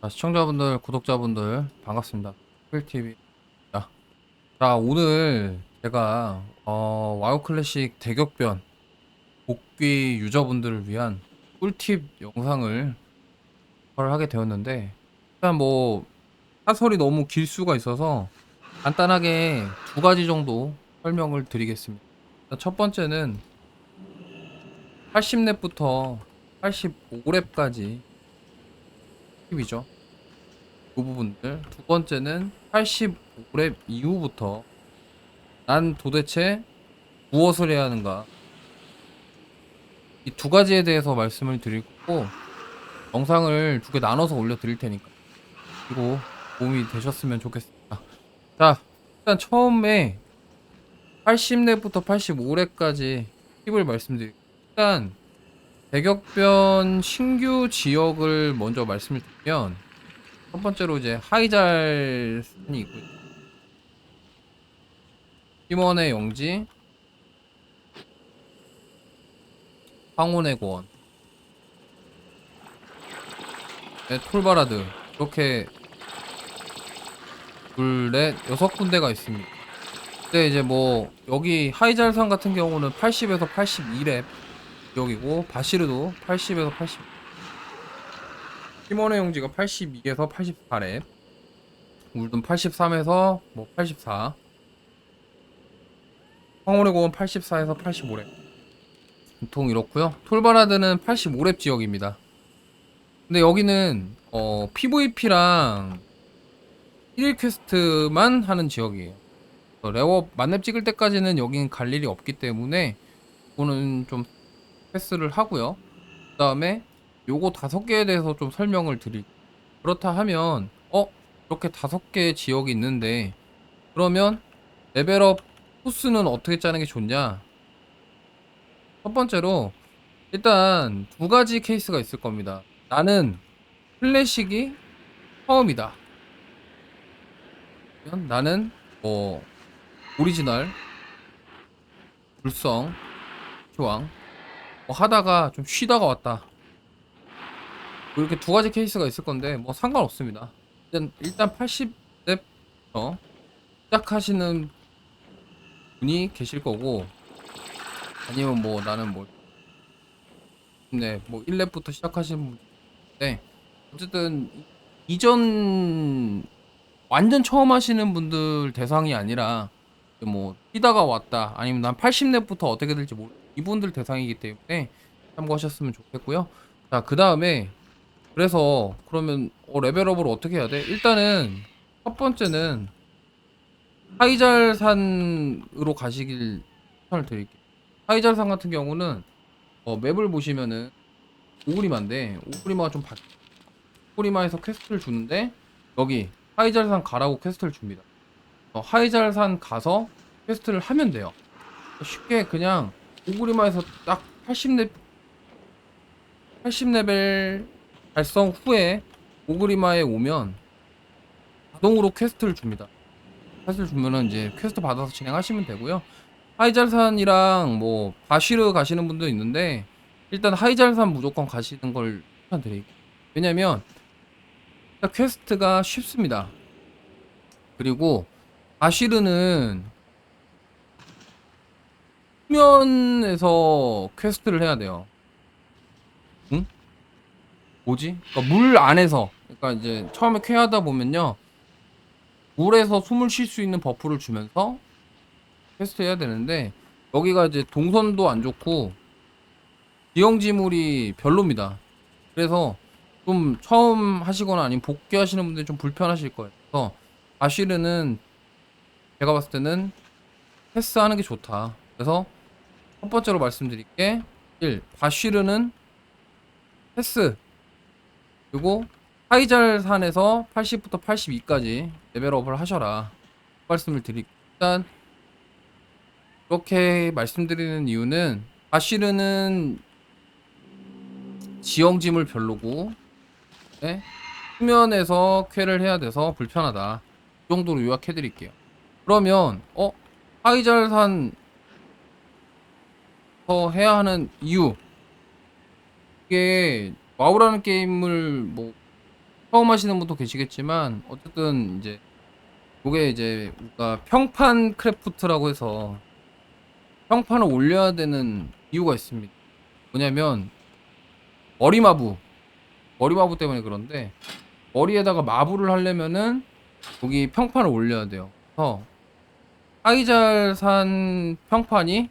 자, 시청자분들, 구독자분들 반갑습니다. 필TV. 자, 자, 오늘 제가 어, 와우 클래식 대격변 복귀 유저분들을 위한 꿀팁 영상을 하게 되었는데 일단 뭐 사설이 너무 길 수가 있어서 간단하게 두 가지 정도 설명을 드리겠습니다. 첫 번째는 80렙부터 85렙까지 팁이죠. 그 부분들. 두 번째는 85렙 이후부터 난 도대체 무엇을 해야 하는가. 이 두 가지에 대해서 말씀을 드릴 거고, 영상을 두 개 나눠서 올려드릴 테니까. 그리고 도움이 되셨으면 좋겠습니다. 자, 일단 처음에 80렙부터 85렙까지 팁을 말씀드릴게요. 일단, 대격변 신규 지역을 먼저 말씀을 드리면, 첫 번째로 이제 하이잘 산이 있고요. 팀원의 영지, 황혼의 고원, 네, 톨바라드 이렇게 둘, 넷, 여섯 군데가 있습니다. 근데 이제 뭐 여기 하이잘산 같은 경우는 80에서 82렙 지역이고 바시르도 80에서 80 팀원의 용지가 82에서 84렙 울든 83에서 뭐 84 황홀의 고원 84에서 85렙 보통 이렇고요. 톨바라드는 85렙 지역입니다. 근데 여기는 어 PVP랑 1일 퀘스트만 하는 지역이에요. 어, 레어 만렙 찍을 때까지는 여긴 갈 일이 없기 때문에 이거는 좀 패스를 하고요. 그 다음에 요거 다섯 개에 대해서 좀 설명을 드릴 그렇다 하면 어? 이렇게 다섯 개의 지역이 있는데 그러면 레벨업 코스는 어떻게 짜는 게 좋냐? 첫 번째로 일단 두 가지 케이스가 있을 겁니다. 나는 클래식이 처음이다. 나는 뭐 오리지널 불성 교황 뭐 하다가 좀 쉬다가 왔다 이렇게 두 가지 케이스가 있을 건데 뭐 상관없습니다. 일단 일단 80렙부터 시작하시는 분이 계실 거고 아니면 뭐 나는 뭐 네, 뭐 1렙부터 시작하시는 분인데 어쨌든 이전 완전 처음 하시는 분들 대상이 아니라 뭐 뛰다가 왔다 아니면 난 80렙부터 어떻게 될지 모르 이분들 대상이기 때문에 참고하셨으면 좋겠고요. 자, 그 다음에 그래서 그러면 어, 레벨업을 어떻게 해야 돼? 일단은 첫 번째는 하이잘산으로 가시길 추천을 드릴게요. 하이잘산 같은 경우는 어, 맵을 보시면은 오그리마인데 오그리마가 좀 바... 오그리마에서 퀘스트를 주는데 여기 하이잘산 가라고 퀘스트를 줍니다. 어, 하이잘산 가서 퀘스트를 하면 돼요. 쉽게 그냥 오그리마에서 딱 80레 80레벨 달성 후에 오그리마에 오면 자동으로 퀘스트를 줍니다. 퀘스트를 주면은 이제 퀘스트 받아서 진행하시면 되고요. 하이잘산이랑 뭐 바시르 가시는 분도 있는데 일단 하이잘산 무조건 가시는 걸 추천드릴게요. 왜냐면 퀘스트가 쉽습니다. 그리고 바시르는 수면에서 퀘스트를 해야 돼요. 응? 뭐지? 그러니까 물 안에서 그러니까 이제 처음에 쾌하다 보면요 물에서 숨을 쉴 수 있는 버프를 주면서 퀘스트 해야 되는데 여기가 이제 동선도 안 좋고 지형지물이 별로입니다 그래서 좀 처음 하시거나 아니면 복귀하시는 분들이 좀 불편하실 거예요 그래서 아쉬르는 제가 봤을 때는 패스하는 게 좋다 그래서 첫 번째로 말씀드릴게 1. 바쉬르는 패스 그리고 하이잘산에서 80부터 82까지 레벨업을 하셔라 말씀을 드릴게요 일단 이렇게 말씀드리는 이유는 바시르는 지형짐을 별로고 네? 수면에서 쾌를 해야 돼서 불편하다 이 정도로 요약해 드릴게요 그러면 어? 하이잘산 더 해야 하는 이유 이게 와우라는 게임을 뭐 처음 하시는 분도 계시겠지만 어쨌든 이제 요게 이제 우리가 평판 크래프트라고 해서 평판을 올려야 되는 이유가 있습니다. 뭐냐면 머리마부 머리마부 때문에 그런데 머리에다가 마부를 하려면은 여기 평판을 올려야 돼요. 그래서 하이잘 산 평판이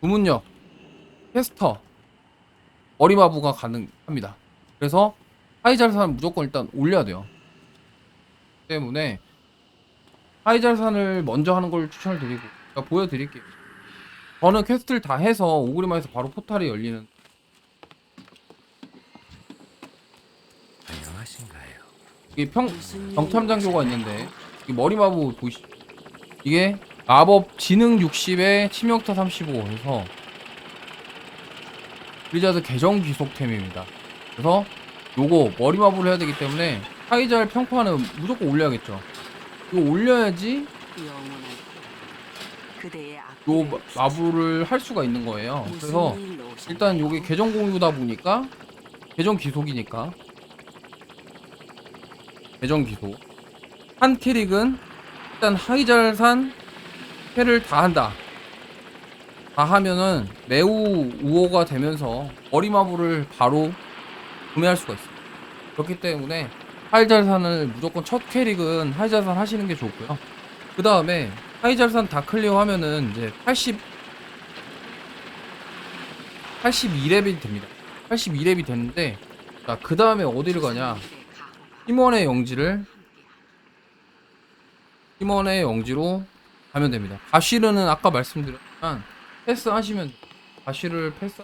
주문력 캐스터 머리마부가 가능합니다. 그래서 하이잘산을 무조건 일단 올려야 돼요. 때문에 하이잘산을 먼저 하는 걸 추천을 드리고 제가 보여드릴게요. 저는 퀘스트를 다 해서 오그리마에서 바로 포탈이 열리는 안녕하신가요? 이게 평 정참장교가 있는데 이 머리마부 보이시죠? 이게 마법 지능 60에 치명타 35 해서 블리자드 계정 귀속템입니다. 그래서 요거 머리마부를 해야 되기 때문에 하이잘 평판은 무조건 올려야겠죠. 이거 올려야지 요 악기를 마- 마부를 할 수가 있는 거예요. 그래서? 일단 요게 계정 공유다 보니까 계정 귀속이니까 계정 귀속 한 캐릭은 일단 하이잘산 캐를 다 한다 다 하면은 매우 우호가 되면서 머리마부를 바로 구매할 수가 있어요 그렇기 때문에 하이잘산을 무조건 첫 캐릭은 하이잘산 하시는 게 좋고요 그 다음에 하이잘산 다 클리어 하면은 이제 80 82렙이 됩니다. 82렙이 됐는데 자, 그 다음에 어디를 가냐? 팀원의 영지를 팀원의 영지로 가면 됩니다. 바시르는 아까 말씀드렸지만 패스하시면. 바시를 패스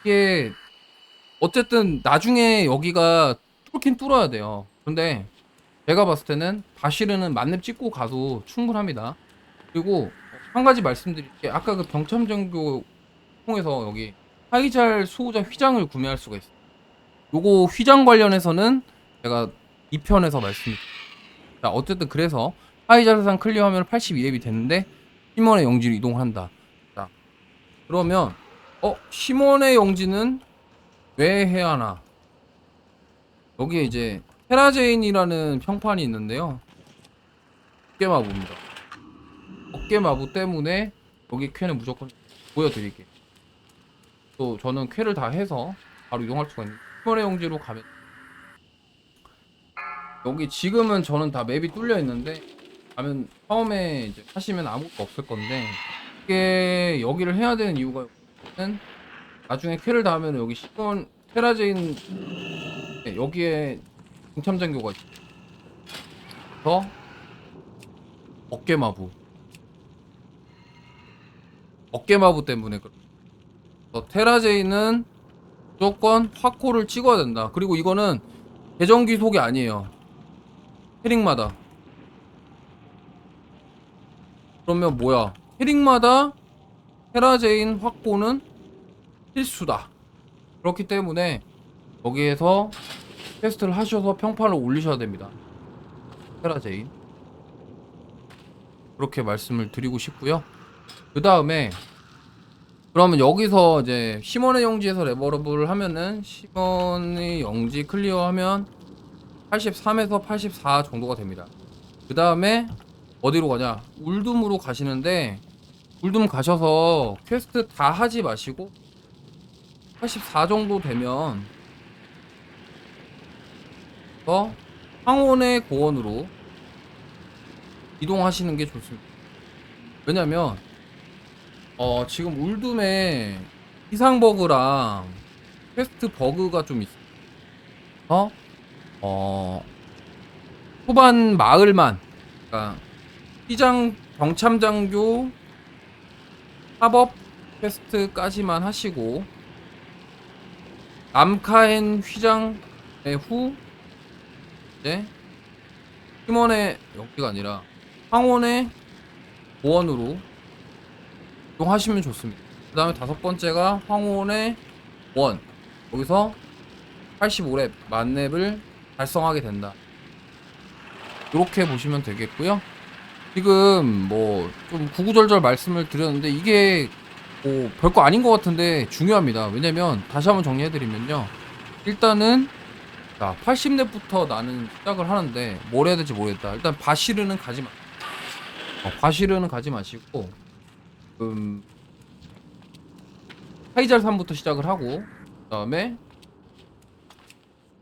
이게 어쨌든 나중에 여기가 뚫긴 뚫어야 돼요. 근데 제가 봤을 때는 바시르는 만렙 찍고 가도 충분합니다. 그리고 한 가지 말씀드릴 게 아까 그 병참정교 통해서 여기 하이잘 수호자 휘장을 구매할 수가 있어요. 요거 휘장 관련해서는 제가 2편에서 말씀드릴게요. 자 어쨌든 그래서 하이잘산 클리어하면 82렙이 되는데 시몬의 영지로 이동한다. 자 그러면 어 시몬의 영지는 왜 해야 하나? 여기에 이제 테라제인이라는 평판이 있는데요. 깨마부입니다. 어깨 마부 때문에 여기 쾌는 무조건 보여드릴게요. 또 저는 쾌를 다 해서 바로 이동할 수가 있는 휴먼의 용지로 가면 여기 지금은 저는 다 맵이 뚫려 있는데 가면 처음에 이제 하시면 아무것도 없을 건데 이게 여기를 해야 되는 이유가 는 나중에 쾌를 다 하면 여기 시몬 테라제인 네, 여기에 중참장교가 있어요. 그래서 어깨 마부 어깨 마부 때문에 그래. 어, 테라제이는 무조건 화코를 찍어야 된다. 그리고 이거는 계정 귀속이 아니에요. 캐릭마다. 그러면 뭐야? 캐릭마다 테라제인 확보는 필수다. 그렇기 때문에 여기에서 테스트를 하셔서 평판을 올리셔야 됩니다. 테라제인. 그렇게 말씀을 드리고 싶고요. 그 다음에 그러면 여기서 이제 시몬의 영지에서 레버러블을 하면은 시몬의 영지 클리어하면 83에서 84 정도가 됩니다. 그 다음에 어디로 가냐? 울둠으로 가시는데 울둠 가셔서 퀘스트 다 하지 마시고 84 정도 되면 더 황혼의 고원으로 이동하시는 게 좋습니다. 왜냐면 어 지금 울둠에 이상 버그랑 퀘스트 버그가 좀 있어. 어? 어. 후반 마을만. 그러니까 시장 경참장교 합업 퀘스트까지만 하시고 남카엔 휘장의 후 이제 팀원의 여기가 아니라 황혼의 보원으로 이동하시면 좋습니다. 그 다음에 다섯 번째가 황혼의 원. 여기서 85렙 만렙을 달성하게 된다. 이렇게 보시면 되겠고요. 지금 뭐 좀 구구절절 말씀을 드렸는데 이게 뭐 별거 아닌 것 같은데 중요합니다. 왜냐면 다시 한번 정리해드리면요. 일단은 자 80렙부터 나는 시작을 하는데 뭘 해야 될지 모르겠다. 일단 바시르는 가지 마. 어, 바시르는 가지 마시고 음 하이잘 산부터 시작을 하고 그다음에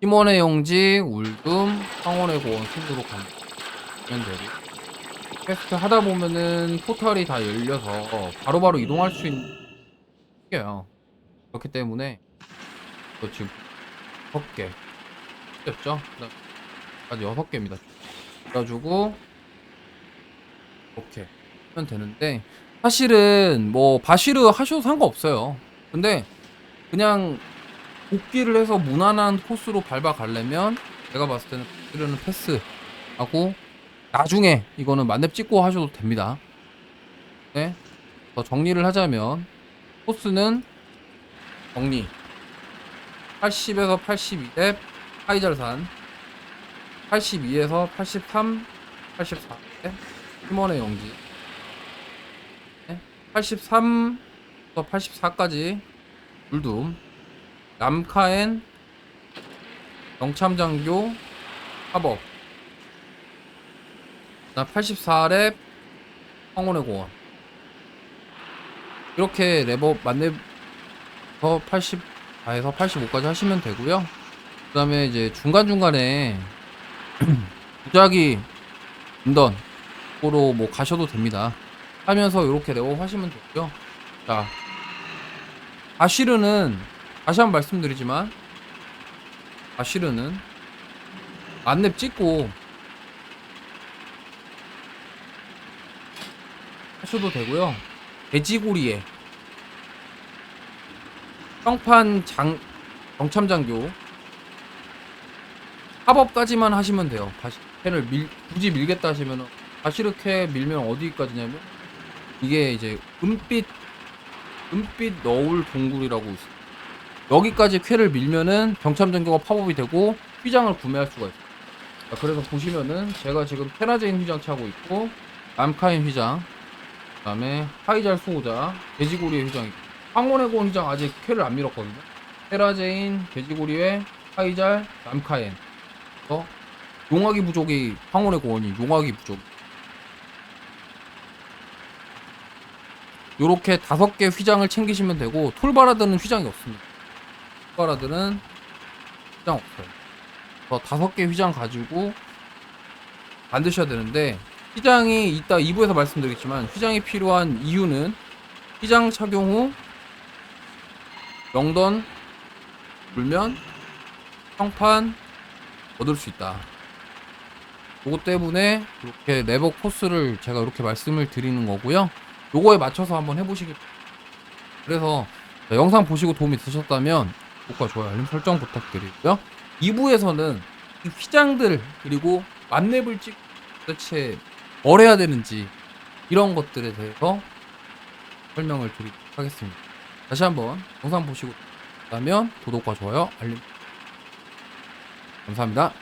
팀원의 영지, 울둠, 황혼의 고원 순으로 가면 되고 퀘스트 하다 보면은 포탈이 다 열려서 바로 바로 이동할 수 있는 게요. 그렇기 때문에 저 지금 6개 됐죠? 아직 6개입니다. 그래가지고 이렇게 하면 되는데 사실은 뭐 바시르 하셔도 상관없어요. 근데 그냥 복귀를 해서 무난한 코스로 밟아 가려면 제가 봤을 때는 바시르는 패스하고 나중에 이거는 만렙 찍고 하셔도 됩니다. 네. 더 정리를 하자면 코스는 정리 80에서 82렙 하이잘산 82에서 83 84렙 팀원의 영지 83에서 84까지 불둠 남카엔 영참장교 합업. 나 84렙 황혼의 공원. 이렇게 레버 만렙 더 84에서 85까지 하시면 되고요. 그 다음에 이제 중간중간에 무작위 인던으로 뭐 가셔도 됩니다. 하면서 이렇게 레버 하시면 되고요. 자 아시르는 다시 한번 말씀드리지만 아시르는 만렙 찍고 하셔도 되고요. 돼지고리에 평판 장 정참장교 합업까지만 하시면 돼요. 다시 캔을 밀 굳이 밀겠다 하시면은 다시르캐 밀면 어디까지냐면 이게 이제 은빛 은빛 너울 동굴이라고 있어요. 여기까지 쾌를 밀면은 병참장교가 팝업이 되고 휘장을 구매할 수가 있어요. 자, 그래서 보시면은 제가 지금 테라제인 휘장 차고 있고 남카인 휘장 그 다음에 하이잘 수호자 돼지고리의 휘장 있고 황혼의 고원 휘장 아직 쾌를 안 밀었거든요. 테라제인 돼지고리의 하이잘 남카엔 어 용화기 부족이 황혼의 고원이 용화기 부족 요렇게 다섯 개 휘장을 챙기시면 되고 톨바라드는 휘장이 없습니다. 톨바라드는 휘장 없어요. 저 다섯 개 휘장 가지고 만드셔야 되는데 휘장이 이따 2부에서 말씀드리겠지만 휘장이 필요한 이유는 휘장 착용 후 명던 불면 평판 얻을 수 있다. 그것 때문에 이렇게 레버 코스를 제가 이렇게 말씀을 드리는 거고요. 요거에 맞춰서 한번 해보시기 그래서 자, 영상 보시고 도움이 되셨다면 구독과 좋아요 알림 설정 부탁드리고요. 2부에서는 이 휘장들 그리고 만렙을 찍 도대체 뭘 해야 되는지 이런 것들에 대해서 설명을 드리도록 하겠습니다. 다시 한번 영상 보시고 나면 구독과 좋아요 알림. 감사합니다